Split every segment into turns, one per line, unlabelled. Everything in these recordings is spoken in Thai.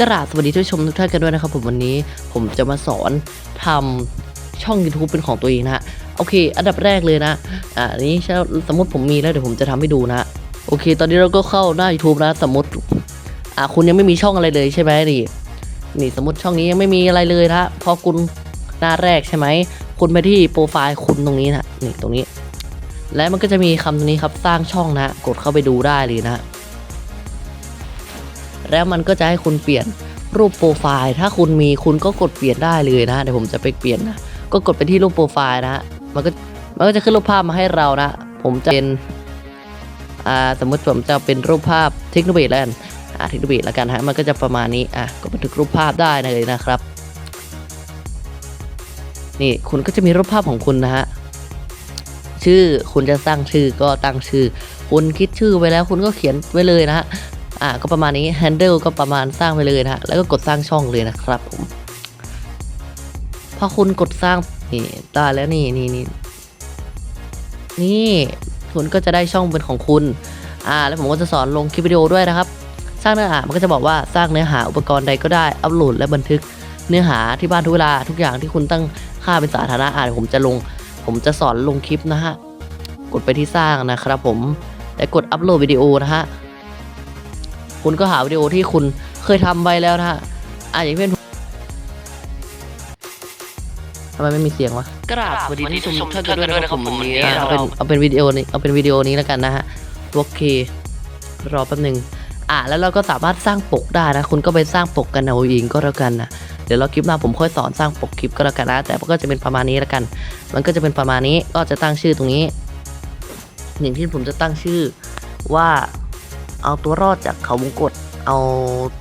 กราบสวัสดีท่านผู้ชมทุกท่านกันด้วยนะครับผมวันนี้ผมจะมาสอนทำช่อง YouTube เป็นของตัวเองนะฮะโอเค อันดับแรกเลยนะอ่านนี้สมมติผมมีแล้วเดี๋ยวผมจะทำให้ดูนะโอเค ตอนนี้เราก็เข้าหน้า YouTube นะสมมติอ่าคุณยังไม่มีช่องอะไรเลยใช่ไหมนี่นี่สมมติช่องนี้ยังไม่มีอะไรเลยนะพอคุณหน้าแรกใช่ไหมคุณไปที่โปรไฟล์คุณตรงนี้นะนี่ตรงนี้ และมันก็จะมีคำตรงนี้ครับสร้างช่องนะ กดเข้าไปดูได้เลยนะ แล้วมันก็จะให้คุณเปลี่ยนรูปโปรไฟล์ถ้าคุณมีคุณก็กดเปลี่ยนได้เลยนะเดี๋ยวผมจะไปเปลี่ยนนะก็กดไปที่รูปโปรไฟล์นะมันก็มันก็จะขึ้นรูปภาพมาให้เรานะ ผมจะเป็นอ่าสมมติผมจะเป็นรูปภาพเทคโนโลยีแล้วกันอ่าเทคโนโลยีแล้วกันฮะมันก็จะประมาณนี้อะก็บันทึกรูปภาพได้เลยนะครับ นี่คุณก็จะมีรูปภาพของคุณนะฮะชื่อคุณจะสร้างชื่อก็ตั้งชื่อ คุณคิดชื่อไว้แล้วคุณก็เขียนไว้เลยนะฮะ อ่าก็ประมาณนี้ handle ก็ประมาณสร้างไปเลยนะฮะแล้วก็กดสร้างช่องเลยนะครับผมพอคุณกดสร้างนี่ได้แล้วนี่นี่นี่นี่คุณก็จะได้ช่องเป็นของคุณ อ่า แล้วผมก็จะสอนลงคลิปวิดีโอด้วยนะครับ สร้างเนื้อหา มันก็จะบอกว่าสร้างเนื้อหาอุปกรณ์ใดก็ได้ อัปโหลดและบันทึกเนื้อหาที่บ้านทุกเวลาทุกอย่างที่คุณตั้งค่าเป็นสาธารณะอ่าเดี๋ยวผมจะลง ผมจะสอนลงคลิปนะฮะ กดไปที่สร้างนะครับผม และกดอัปโหลดวิดีโอนะฮะ คุณก็หาวิดีโอที่คุณเคยทำไว้แล้วนะฮะอะอย่างเช่นทำไมไม่มีเสียงวะกราบสวัสดีที่ชมท่านกันด้วยนะครับผมวันนี้เอาเป็นเอาเป็นวิดีโอนี้เอาเป็นวิดีโอนี้แล้วกันนะฮะโอเครอแป๊บหนึงอะแล้วเราก็สามารถสร้างปกได้นะ คุณก็ไปสร้างปกกันเอาเองก็แล้วกันนะเดี๋ยวเราคลิปหน้าผมค่อยสอนสร้างปกคลิปก็แล้วกันนะ แต่มันก็จะเป็นประมาณนี้แล้วกัน มันก็จะเป็นประมาณนี้ก็จะตั้งชื่อตรงนี้ อย่างที่ผมจะตั้งชื่อว่า เอาตัวรอดจากเขาวงกตเอา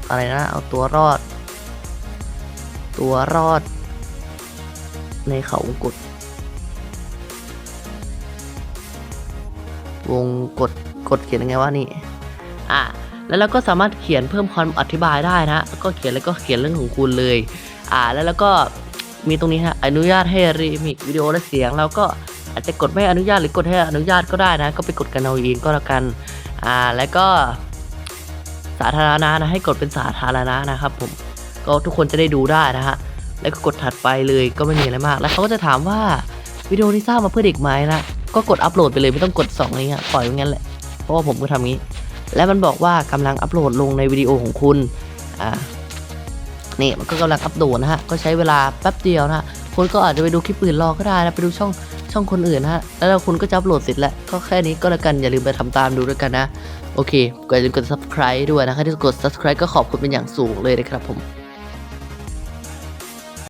อะไรนะ เอาตัวรอด ตัวรอด ในเขาวงกตวงกดกดเขียนยังไงวะนี่ อะ แล้วเราก็สามารถเขียนเพิ่มคำอธิบายได้นะ ก็เขียนแล้วก็เขียนเรื่องของคุณเลย อ่า แล้วแล้วก็มีตรงนี้ฮะ อนุญาตให้รีมิกวิดีโอและเสียงแล้วก็อาจจะกดไม่อนุญาตหรือกดให้อนุญาตก็ได้นะ ก็ไปกดกันเอาเองก็แล้วกัน อ่าแล้วก็สาธารณะนะให้กดเป็นสาธารณะนะครับผมก็ทุกคนจะได้ดูได้นะฮะแล้วก็กดถัดไปเลยก็ไม่มีอะไรมาก แล้วเขาก็จะถามว่าวิดีโอนี้สร้างมาเพื่อเด็กไหมนะก็กดอัปโหลดไปเลยไม่ต้องกด2องนี้ฮะปล่อยไว้งั้นแหละเพราะว่าผมก็ทำงี้ และมันบอกว่ากำลังอัปโหลดลงในวิดีโอของคุณอ่านี่มันก็กำลังอัปโหลดนะฮะก็ใช้เวลาแป๊บเดียวนะฮะคุณก็อาจจะไปดูคลิปอื่นรอก็ได้นะไปดูช่อง ช่องคนอื่นฮะ แล้วคุณก็จะอัปโหลดเสร็จแล้ว ก็แค่นี้ก็แล้วกันอย่าลืมไปทำตามดูด้วยกันนะ โอเคก็อย่าลืมกด subscribe ด้วยนะครับที่กด subscribe ก็ขอบคุณเป็นอย่างสูงเลยนะครับผม